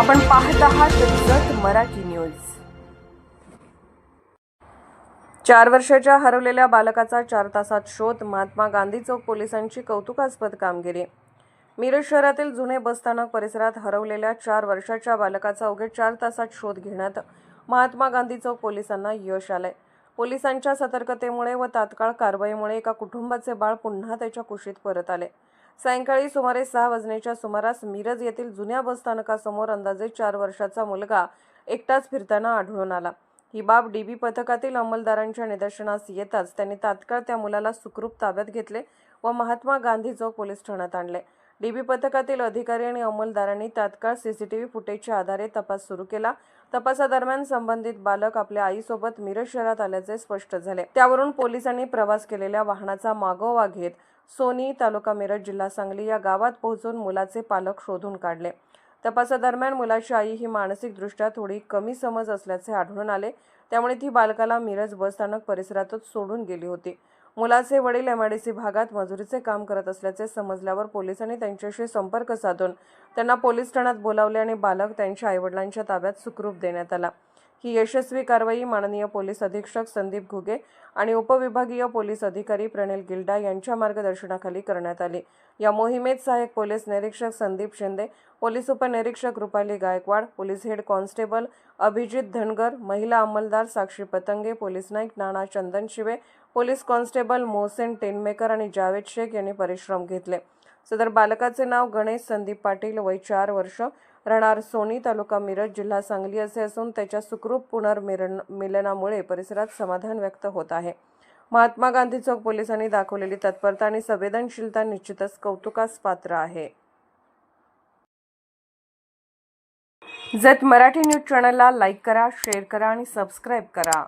आपण पाहत आहात जत मराठी न्यूज. चार वर्षाच्या हरवलेल्या बालकाचा चार तासात शोध महात्मा गांधी चौक पोलिसांची कौतुकास्पद कामगिरी. मिरज शहरातील जुने बसस्थानक परिसरात हरवलेल्या चार वर्षाच्या बालकाचा अवघ्या चार तासात शोध घेण्यात महात्मा गांधी चौक पोलिसांना यश आलंय. पोलिसांच्या सतर्कतेमुळे व तात्काळ कारवाईमुळे एका कुटुंबाचे बाळ पुन्हा त्याच्या कुशीत परत आले. सायंकाळी सुमारे सहा वाजण्याच्या सुमारास मिरज येथील जुन्या बसस्थानकासमोर अंदाजे चार वर्षाचा मुलगा एकटाच फिरताना आढळून आला. ही बाब डीबी पथकातील अंमलदारांच्या निदर्शनास येताच त्यांनी तात्काळ त्या मुलाला सुखरूप ताब्यात घेतले व महात्मा गांधी चौक पोलीस ठाण्यात आणले. डीबी पथकातील अधिकारी आणि अंमलदारांनी तात्काळ सीसीटीव्ही फुटेजच्या आधारे तपास सुरू केला. तपासादरम्यान संबंधित बालक आपल्या आईसोबत मिरज शहरात आल्याचे स्पष्ट झाले. त्यावरून पोलिसांनी प्रवास केलेल्या वाहनाचा मागोवा घेत सोनी तालुका मिरज जिल्हा सांगली या गावात पोहोचून मुलाचे पालक शोधून काढले. तपासादरम्यान मुलाची आई ही मानसिकदृष्ट्या थोडी कमी समज असल्याचे आढळून आले. त्यामुळे ती बालकाला मिरज बसस्थानक परिसरातच सोडून गेली होती. मुलाचे वडील एमआयडीसी भागात मजुरीचे काम करत असल्याचे समजल्यावर पोलिसांनी त्यांच्याशी संपर्क साधून त्यांना पोलीस ठाण्यात बोलावले आणि बालक त्यांच्या आईवडिलांच्या ताब्यात सुखरूप देण्यात आला. ही यशस्वी कारवाई माननीय पोलीस अधीक्षक संदीप घुगे आणि उपविभागीय पोलीस अधिकारी प्रणिल गिल्डा यांच्या मार्गदर्शनाखाली करण्यात आली. या मोहिमेत सहाय्यक पोलीस निरीक्षक संदीप शिंदे पोलीस उपनिरीक्षक Rupali Gaikwad police head constable Abhijit Dhangar महिला अंमलदार Sakshi Patange police Naik Nana Chandan Shive police constable Mohsen टेनमेकर आणि जावेद शेख यांनी परिश्रम घेतले. सदर बालकाचे नाव गणेश संदीप पाटील वय चार वर्ष. राहणार सोनी तालुका मिरज जिल्हा सांगली असे असून त्याच्या सुखरूप पुनर्मिलन मिलनामुळे परिसरात समाधान व्यक्त होत आहे. महात्मा गांधी चौक पोलिसांनी दाखवलेली तत्परता आणि संवेदनशीलता निश्चितच कौतुकास पात्र आहे. जत मराठी न्यूज चॅनलला लाईक करा शेअर करा आणि सबस्क्राईब करा.